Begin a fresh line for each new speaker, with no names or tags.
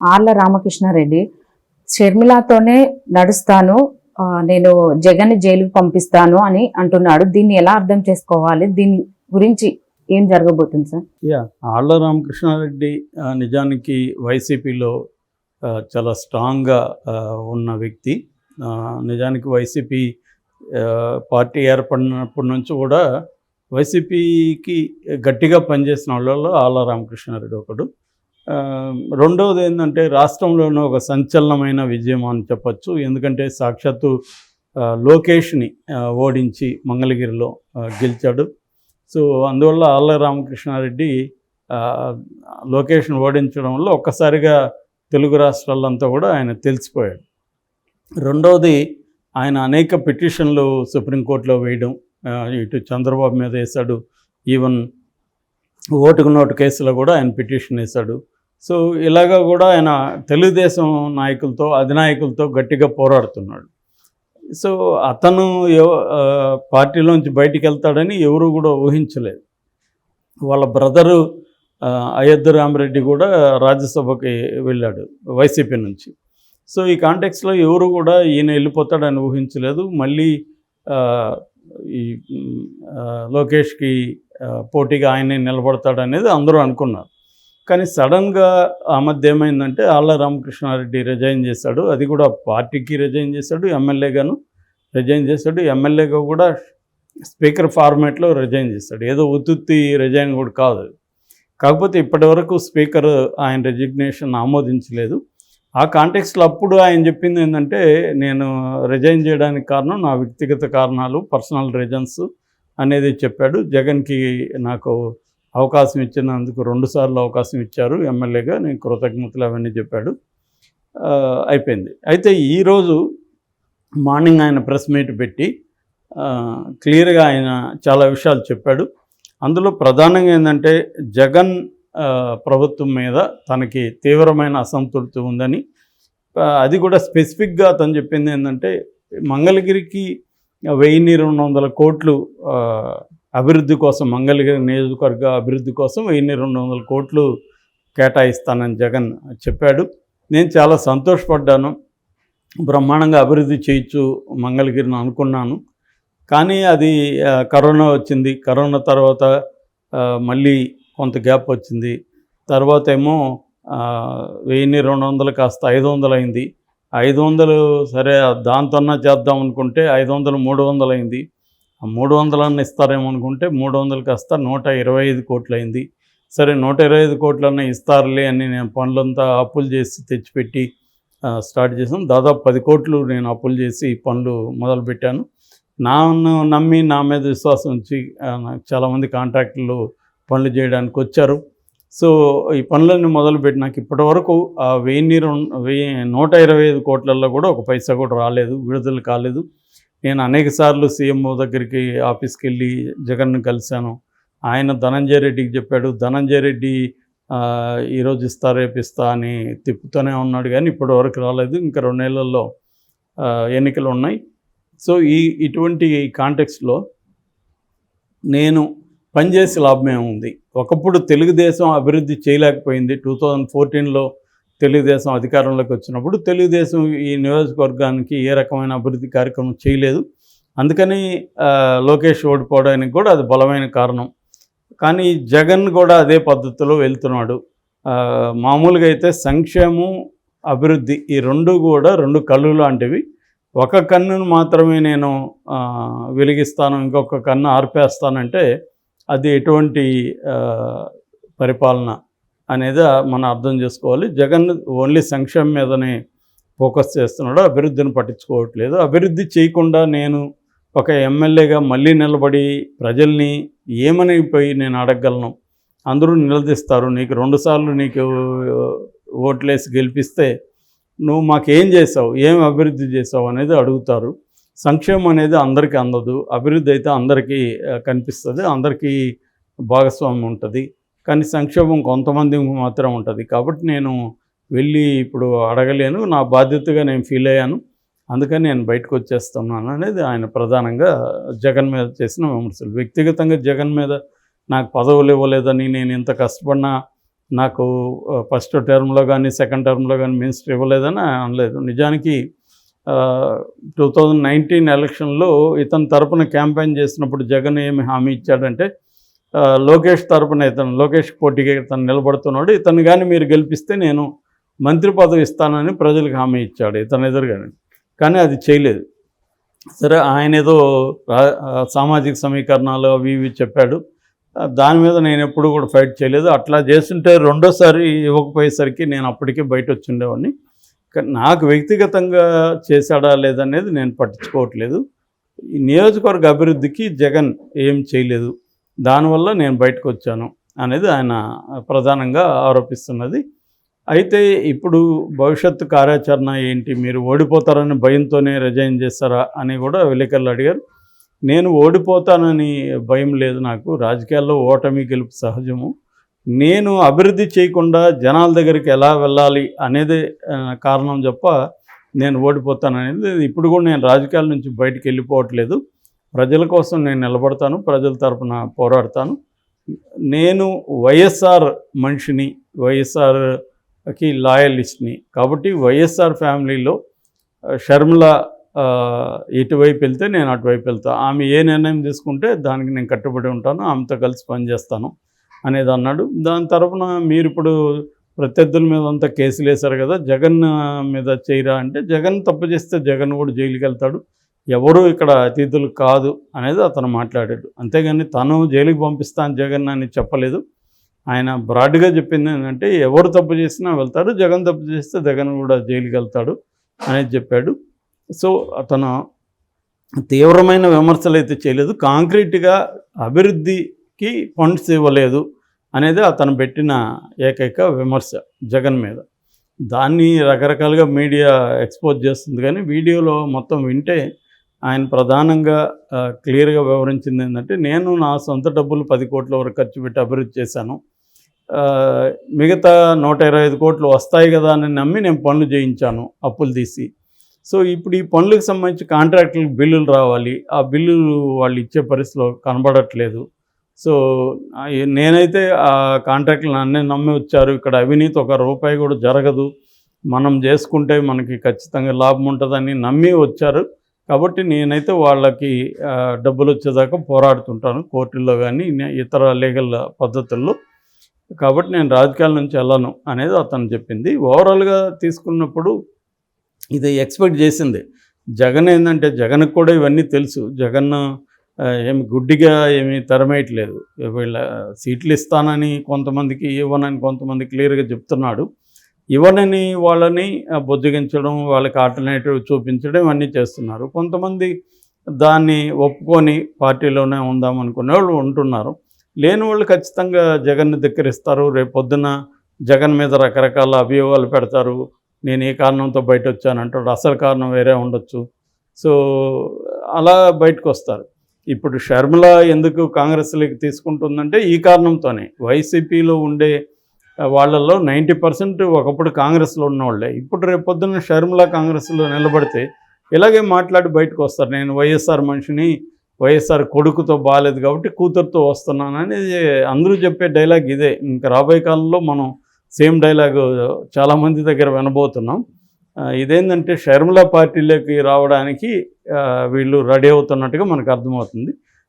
ఆర్ల రామకృష్ణారెడ్డి. షర్మిలాతోనే నడుస్తాను నేను జగన్ జైలుకు పంపిస్తాను అని అంటున్నాడు. దీన్ని ఎలా అర్థం చేసుకోవాలి? దీని గురించి ఏం జరగబోతుంది సార్?
యా ఆళ్ళ రామకృష్ణారెడ్డి నిజానికి వైసీపీలో చాలా స్ట్రాంగ్గా ఉన్న వ్యక్తి. నిజానికి వైసీపీ పార్టీ ఏర్పడినప్పటి నుంచి కూడా వైసీపీకి గట్టిగా పనిచేసిన వాళ్ళలో ఆళ్ళ రామకృష్ణారెడ్డి ఒకడు. రెండవది ఏంటంటే రాష్ట్రంలోనే ఒక సంచలనమైన విజయం అని చెప్పచ్చు. ఎందుకంటే సాక్షాత్తు లోకేష్ని ఓడించి మంగళగిరిలో గెలిచాడు. సో అందువల్ల ఆళ్ళ రామకృష్ణారెడ్డి లోకేష్ని ఓడించడం వల్ల ఒక్కసారిగా తెలుగు రాష్ట్రాలంతా కూడా ఆయన తెలిసిపోయాడు. రెండవది ఆయన అనేక పిటిషన్లు సుప్రీంకోర్టులో వేయడం ఇటు చంద్రబాబు మీద వేశాడు. ఈవెన్ ఓటుకు నోటు కేసులో కూడా ఆయన పిటిషన్ వేశాడు. సో ఇలాగా కూడా ఆయన తెలుగుదేశం నాయకులతో అధినాయకులతో గట్టిగా పోరాడుతున్నాడు. సో అతను పార్టీలోంచి బయటికి వెళ్తాడని ఎవరు కూడా ఊహించలేదు. వాళ్ళ బ్రదరు అయోధ్య రామరెడ్డి కూడా రాజ్యసభకి వెళ్ళాడు వైసీపీ నుంచి. సో ఈ కాంటెక్స్లో ఎవరు కూడా ఈయన వెళ్ళిపోతాడని ఊహించలేదు. మళ్ళీ ఈ లోకేష్కి పోటీగా ఆయనే నిలబడతాడనేది అందరూ అనుకున్నారు. కానీ సడన్గా ఆ మధ్య ఏమైందంటే ఆళ్ళ రామకృష్ణారెడ్డి రిజైన్ చేశాడు. అది కూడా పార్టీకి రిజైన్ చేశాడు ఎమ్మెల్యేగాను రిజైన్ చేశాడు. ఎమ్మెల్యేగా కూడా స్పీకర్ ఫార్మేట్లో రిజైన్ చేశాడు. ఏదో ఉత్తుత్తి రిజైన్ కూడా కాదు. కాకపోతే ఇప్పటివరకు స్పీకర్ ఆయన రెజిగ్నేషన్ ఆమోదించలేదు. ఆ కాంటెక్స్లో అప్పుడు ఆయన చెప్పింది ఏంటంటే నేను రిజైన్ చేయడానికి కారణం నా వ్యక్తిగత కారణాలు పర్సనల్ రీజన్స్ అనేది చెప్పాడు. జగన్కి నాకు అవకాశం ఇచ్చినందుకు రెండుసార్లు అవకాశం ఇచ్చారు. ఎమ్మెల్యేగా నేను కృతజ్ఞతలు అవన్నీ చెప్పాడు. అయిపోయింది. అయితే ఈరోజు మార్నింగ్ ఆయన ప్రెస్ మీట్ పెట్టి క్లియర్గా ఆయన చాలా విషయాలు చెప్పాడు. అందులో ప్రధానంగా ఏంటంటే జగన్ ప్రభుత్వం మీద తనకి తీవ్రమైన అసంతృప్తి ఉందని అది కూడా స్పెసిఫిక్గా తను చెప్పింది ఏంటంటే మంగళగిరికి వెయ్యిన్ని రెండు వందల కోట్లు అభివృద్ధి కోసం మంగళగిరి నియోజకవర్గ అభివృద్ధి కోసం వెయ్యిన్ని రెండు వందల కోట్లు కేటాయిస్తానని జగన్ చెప్పాడు. నేను చాలా సంతోషపడ్డాను. బ్రహ్మాండంగా అభివృద్ధి చేయొచ్చు మంగళగిరిని అనుకున్నాను. కానీ అది కరోనా వచ్చింది. కరోనా తర్వాత మళ్ళీ కొంత గ్యాప్ వచ్చింది. తర్వాత ఏమో వెయ్యిన్ని రెండు వందలు కాస్త ఐదు వందలు అయింది. ఐదు వందలు సరే దాంతోన్నా చేద్దాం అనుకుంటే ఐదు వందలు మూడు వందలు అయింది. ఆ మూడు వందలన్న ఇస్తారేమో అనుకుంటే మూడు వందలు కాస్త నూట ఇరవై ఐదు కోట్లు అయింది సరే నూట ఇరవై ఐదు కోట్లన్నా ఇస్తారులే అని నేను పనులంతా అప్పులు చేసి తెచ్చిపెట్టి స్టార్ట్ చేసాం దాదాపు పది కోట్లు నేను అప్పులు చేసి పనులు మొదలుపెట్టాను. నాను నమ్మి నా మీద విశ్వాసం ఉంచి చాలామంది కాంట్రాక్టులు పనులు చేయడానికి వచ్చారు. సో ఈ పనులన్నీ మొదలుపెట్టినాక ఇప్పటి వరకు ఆ వెయ్యి వెయ్యి నూట ఇరవై ఐదు కోట్లలో కూడా ఒక పైసా కూడా రాలేదు విడుదల కాలేదు. నేను అనేక సార్లు సీఎంఓ దగ్గరికి ఆఫీస్కి వెళ్ళి జగన్ను కలిశాను. ఆయన ధనంజయ రెడ్డికి చెప్పాడు ధనంజయ రెడ్డి ఈరోజు ఇస్తా రేపు ఇస్తా అని తిప్పుతూనే ఉన్నాడు కానీ ఇప్పటి వరకు రాలేదు. ఇంకా రెండు నెలల్లో ఎన్నికలు ఉన్నాయి. సో ఈ ఇటువంటి కాంటెక్స్లో నేను పనిచేసి లాభమే ఉంది. ఒకప్పుడు తెలుగుదేశం అభివృద్ధి చేయలేకపోయింది. టూ థౌజండ్ ఫోర్టీన్లో తెలుగుదేశం అధికారంలోకి వచ్చినప్పుడు తెలుగుదేశం ఈ నియోజకవర్గానికి ఏ రకమైన అభివృద్ధి కార్యక్రమం చేయలేదు. అందుకని లోకేష్ ఓడిపోవడానికి కూడా అది బలమైన కారణం. కానీ జగన్ కూడా అదే పద్ధతిలో వెళ్తున్నాడు. మామూలుగా అయితే సంక్షేమం అభివృద్ధి ఈ రెండు కూడా రెండు కళ్ళు లాంటివి. ఒక కన్నును మాత్రమే నేను వెలిగిస్తాను ఇంకొక కన్ను ఆర్పేస్తానంటే అది ఎటువంటి పరిపాలన అనేది మనం అర్థం చేసుకోవాలి. జగన్ ఓన్లీ సంక్షేమం మీదనే ఫోకస్ చేస్తున్నాడు. అభివృద్ధిని పట్టించుకోవట్లేదు. అభివృద్ధి చేయకుండా నేను ఒక ఎమ్మెల్యేగా మళ్ళీ నిలబడి ప్రజల్ని ఏమని పోయి నేను అడగగలను అందరూ నిలదీస్తారు. నీకు రెండుసార్లు నీకు ఓట్లేసి గెలిపిస్తే నువ్వు మాకేం చేసావు? ఏం అభివృద్ధి చేసావు అనేది అడుగుతారు. సంక్షేమం అనేది అందరికీ అందదు అభివృద్ధి అయితే అందరికీ కనిపిస్తుంది అందరికీ భాగస్వామ్యం ఉంటుంది. కానీ సంక్షేమం కొంతమందికి మాత్రం ఉంటుంది. కాబట్టి నేను వెళ్ళి ఇప్పుడు అడగలేను నా బాధ్యతగా నేను ఫీల్ అయ్యాను. అందుకని నేను బయటకు వచ్చేస్తున్నాను అనేది ఆయన ప్రధానంగా జగన్ మీద చేసిన విమర్శలు. వ్యక్తిగతంగా జగన్ మీద నాకు పదవులు ఇవ్వలేదని నేను ఇంత కష్టపడినా నాకు ఫస్ట్ టర్మ్లో కానీ సెకండ్ టర్మ్లో కానీ మినిస్టర్ ఇవ్వలేదని అనలేదు. నిజానికి టూ థౌజండ్ నైన్టీన్ ఎలక్షన్లో ఇతని తరపున క్యాంపెయిన్ చేసినప్పుడు జగన్ ఏమి హామీ ఇచ్చాడంటే లోకేష్ తరపున ఇతను లోకేష్ పోటీగా ఇతను నిలబడుతున్నాడు. ఇతను కానీ మీరు గెలిపిస్తే నేను మంత్రి పదవి ఇస్తానని ప్రజలకు హామీ ఇచ్చాడు ఇతను ఎదురుగానే. కానీ అది చేయలేదు. సరే ఆయన ఏదో రా- సామాజిక సమీకరణాలు అవి ఇవి చెప్పాడు. దాని మీద నేను ఎప్పుడు కూడా ఫైట్ చేయలేదు. అట్లా చేస్తుంటే రెండోసారి ఇవ్వకపోయేసరికి నేను అప్పటికే బయట వచ్చి ఉండేవాడిని కానీ నాకు వ్యక్తిగతంగా చేశాడా లేదనేది నేను పట్టించుకోవట్లేదు. ఈ నియోజకవర్గ అభివృద్ధికి జగన్ ఏం చేయలేదు. దానివల్ల నేను బయటకు వచ్చాను అనేది ఆయన ప్రధానంగా ఆరోపిస్తున్నది. అయితే ఇప్పుడు భవిష్యత్తు కార్యాచరణ ఏంటి? మీరు ఓడిపోతారని భయంతోనే రిజైన్ చేస్తారా అని కూడా విలేకరులు అడిగారు. నేను ఓడిపోతానని భయం లేదు నాకు. రాజకీయాల్లో ఓటమి గెలుపు సహజము. నేను అభివృద్ధి చేయకుండా జనాల దగ్గరికి ఎలా వెళ్ళాలి అనేది కారణం తప్ప నేను ఓడిపోతాననేది ఇప్పుడు కూడా నేను రాజకీయాల నుంచి బయటికి వెళ్ళిపోవట్లేదు. ప్రజల కోసం నేను నిలబడతాను ప్రజల తరపున పోరాడతాను. నేను వైఎస్ఆర్ మనిషిని వైఎస్ఆర్కి లాయలిస్ట్ని కాబట్టి వైఎస్ఆర్ ఫ్యామిలీలో షర్మిల ఎటువైపు ఇటువైపు వెళ్తే నేను అటువైపు వెళ్తాను ఆమె ఏ నిర్ణయం తీసుకుంటే దానికి నేను కట్టుబడి ఉంటాను ఆమెతో కలిసి పనిచేస్తాను. అనేది అన్నాడు దాని తరపున మీరు ఇప్పుడు ప్రత్యర్థుల మీద అంతా కేసులు వేశారు కదా జగన్ మీద చేయరా అంటే జగన్ తప్పు చేస్తే జగన్ కూడా జైలుకి వెళ్తాడు ఎవరు ఇక్కడ అతిథులు కాదు అనేది అతను మాట్లాడాడు. అంతేగాని తను జైలుకి పంపిస్తాను జగన్ అని చెప్పలేదు. ఆయన బ్రాడ్గా చెప్పింది ఏంటంటే ఎవరు తప్పు చేసినా వెళ్తాడు జగన్ తప్పు చేస్తే జగన్ కూడా జైలుకి వెళ్తాడు అనేది చెప్పాడు. సో అతను తీవ్రమైన విమర్శలు అయితే చేయలేదు. కాంక్రీట్గా అభివృద్ధి కి ఫండ్స్ ఇవ్వలేదు అనేది అతను పెట్టిన ఏకైక విమర్శ జగన్ మీద. దాన్ని రకరకాలుగా మీడియా ఎక్స్పోజ్ చేస్తుంది కానీ వీడియోలో మొత్తం వింటే ఆయన ప్రధానంగా క్లియర్గా వివరించింది ఏంటంటే నేను నా సొంత డబ్బులు పది కోట్ల వరకు ఖర్చు పెట్టి అభివృద్ధి చేశాను. మిగతా నూట ఇరవై ఐదు కోట్లు వస్తాయి కదా అని నమ్మి నేను పనులు చేయించాను అప్పులు తీసి. సో ఇప్పుడు ఈ పనులకు సంబంధించి కాంట్రాక్టులకు బిల్లులు రావాలి. ఆ బిల్లులు వాళ్ళు ఇచ్చే పరిస్థితిలో కనబడట్లేదు. సో నేనైతే ఆ కాంట్రాక్ట్లు నన్నే నమ్మి వచ్చారు. ఇక్కడ అవినీతి ఒక రూపాయి కూడా జరగదు. మనం చేసుకుంటే మనకి ఖచ్చితంగా లాభం ఉంటుందని నమ్మి వచ్చారు. కాబట్టి నేనైతే వాళ్ళకి డబ్బులు వచ్చేదాకా పోరాడుతుంటాను కోర్టుల్లో కానీ ఇతర లీగల్ పద్ధతుల్లో. కాబట్టి నేను రాజకీయాల నుంచి వెళ్ళను అనేది అతను చెప్పింది. ఓవరాల్గా తీసుకున్నప్పుడు ఇది ఎక్స్పెక్ట్ చేసింది. జగన్ ఏంటంటే జగన్కి కూడా ఇవన్నీ తెలుసు. జగన్ ఏమి గుడ్డిగా ఏమి తరమేయట్లేదు. వీళ్ళ సీట్లు ఇస్తానని కొంతమందికి ఇవ్వనని కొంతమంది క్లియర్గా చెప్తున్నాడు. ఇవ్వనని వాళ్ళని బొద్దిగించడం వాళ్ళకి ఆల్టర్నేటివ్ చూపించడం ఇవన్నీ చేస్తున్నారు. కొంతమంది దాన్ని ఒప్పుకొని పార్టీలోనే ఉందాం అనుకునే వాళ్ళు ఉంటున్నారు. లేని వాళ్ళు ఖచ్చితంగా జగన్ని ధిక్కరిస్తారు. రేపు పొద్దున జగన్ మీద రకరకాల అభియోగాలు పెడతారు. నేను ఏ కారణంతో బయట వచ్చానంటాడు అసలు కారణం వేరే ఉండొచ్చు. సో అలా బయటకు వస్తారు ఇప్పుడు షర్మిల ఎందుకు కాంగ్రెస్లోకి తీసుకుంటుందంటే ఈ కారణంతోనే. వైసీపీలో ఉండే వాళ్ళల్లో నైంటీ పర్సెంట్ ఒకప్పుడు కాంగ్రెస్లో ఉన్నవాళ్ళే. ఇప్పుడు రేపొద్దున పొద్దున్న షర్మిల కాంగ్రెస్లో నిలబడితే ఇలాగే మాట్లాడి బయటకు వస్తారు. నేను వైఎస్ఆర్ మనిషిని వైఎస్ఆర్ కొడుకుతో బాగాలేదు కాబట్టి కూతురుతో వస్తున్నానని అందరూ చెప్పే డైలాగ్ ఇదే. ఇంకా రాబోయే కాలంలో మనం సేమ్ డైలాగ్ చాలామంది దగ్గర వినబోతున్నాం. ఇదేంటంటే షర్మిల పార్టీలోకి రావడానికి వీళ్ళు రెడీ అవుతున్నట్టుగా మనకు అర్థమవుతుంది.